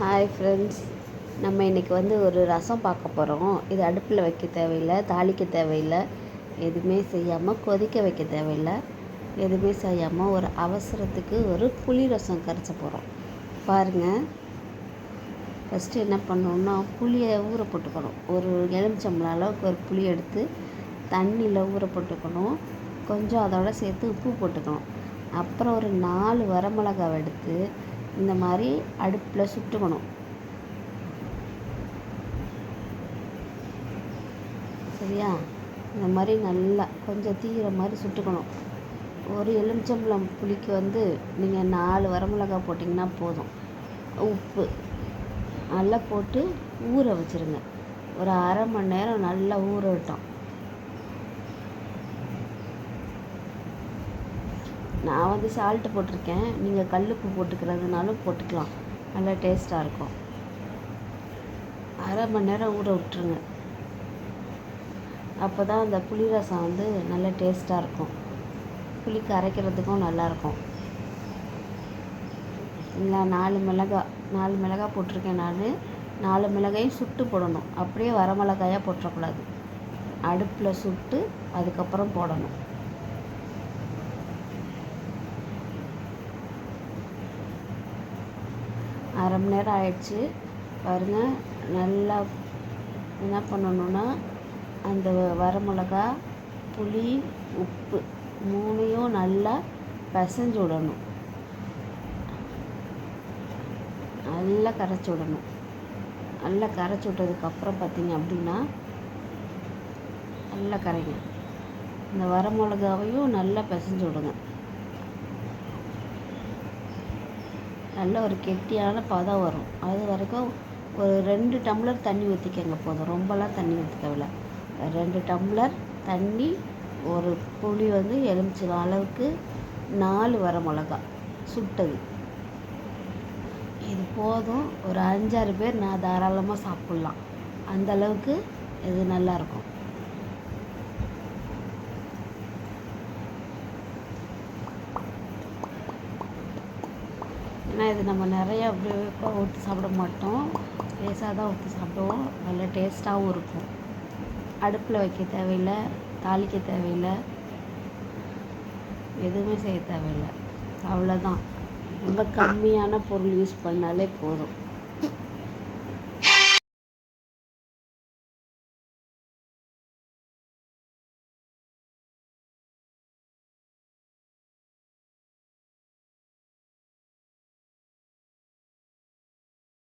Hi friends நம்ம இன்றைக்கி வந்து ஒரு ரசம் பார்க்க போகிறோம் இது அடுப்பில் வைக்க தேவையில்லை தாளிக்க தேவையில்லை. எதுவுமே செய்யாமல் கொதிக்க வைக்க தேவையில்லை. எதுவுமே செய்யாமல் ஒரு அவசரத்துக்கு ஒரு புளி ரசம் கரைச்ச போகிறோம் பாருங்கள் ஃபஸ்ட்டு என்ன பண்ணணுன்னா புளியை ஊற போட்டுக்கணும். ஒரு எலுமிச்சம்பளம் அளவுக்கு ஒரு புளி எடுத்து தண்ணியில் ஊற போட்டுக்கணும். கொஞ்சம் அதோட சேர்த்து உப்பு போட்டுக்கணும். அப்புறம் ஒரு நாலு வரமிளகாவை எடுத்து இந்த மாதிரி அடுப்பில் சுட்டுக்கணும். சரியா? இந்த மாதிரி நல்லா கொஞ்சம் தீயிற மாதிரி சுட்டுக்கணும். ஒரு எலுமிச்சம்பழம் புளிக்கு வந்து நீங்கள் நாலு வரமிளகா போட்டிங்கன்னா போதும். உப்பு நல்லா போட்டு ஊற வச்சுருங்க. ஒரு அரை மணி நேரம் நல்லா ஊற விட்டோம். நான் வந்து சால்ட்டு போட்டிருக்கேன். நீங்கள் கல்லுப்பு போட்டுக்கிறதுனாலும் போட்டுக்கலாம். நல்லா டேஸ்ட்டாக இருக்கும். அரை மணி நேரம் ஊற விட்டுருங்க. அப்போ தான் அந்த புளி ரசம் வந்து நல்லா டேஸ்ட்டாக இருக்கும். புளிக்கு அரைக்கிறதுக்கும் நல்லாயிருக்கும் இல்லை நாலு மிளகா நாலு மிளகா போட்டிருக்கேன் நான். நாலு மிளகாயும் சுட்டு போடணும். அப்படியே வரமிளகாயாக போட்டுறக்கூடாது. அடுப்பில் சுட்டு அதுக்கப்புறம் போடணும். அரை மணி நேரம் ஆயிடுச்சு. பாருங்கள் நல்லா என்ன பண்ணணுன்னா அந்த வரமிளகா புளி உப்பு மூணையும் நல்லா பிசைஞ்சு விடணும். நல்லா கரைச்சி விடணும். நல்லா கரைச்சி விட்டதுக்கப்புறம் பார்த்தீங்க அப்படின்னா நல்லா கரைங்க இந்த வரமிளகாவையும் நல்லா பிசைஞ்சு விடுங்க. நல்ல ஒரு கெட்டியான பதம் வரும். அது வரைக்கும் ஒரு ரெண்டு டம்ளர் தண்ணி ஊற்றிக்கங்க போதும். ரொம்பலாம் தண்ணி ஊற்றிக்கவில்ல ரெண்டு டம்ளர் தண்ணி ஒரு புளி வந்து எலுமிச்சம் அளவுக்கு நாலு வர மிளகா சுட்டது. இது போதும். ஒரு அஞ்சாறு பேர் நான் தாராளமாக சாப்பிட்லாம். அந்த அளவுக்கு இது நல்லாயிருக்கும் ஏன்னா இது நம்ம நிறையா அப்படியே ஊற்றி சாப்பிட மாட்டோம். லேசாக தான் ஊற்றி சாப்பிடுவோம். நல்ல டேஸ்ட்டாகவும் இருக்கும். அடுப்பில் வைக்க தேவையில்லை. தாளிக்க தேவையில்லை. எதுவுமே செய்ய தேவையில்லை. அவ்வளோதான் ரொம்ப கம்மியான பொருள் யூஸ் பண்ணாலே போதும்.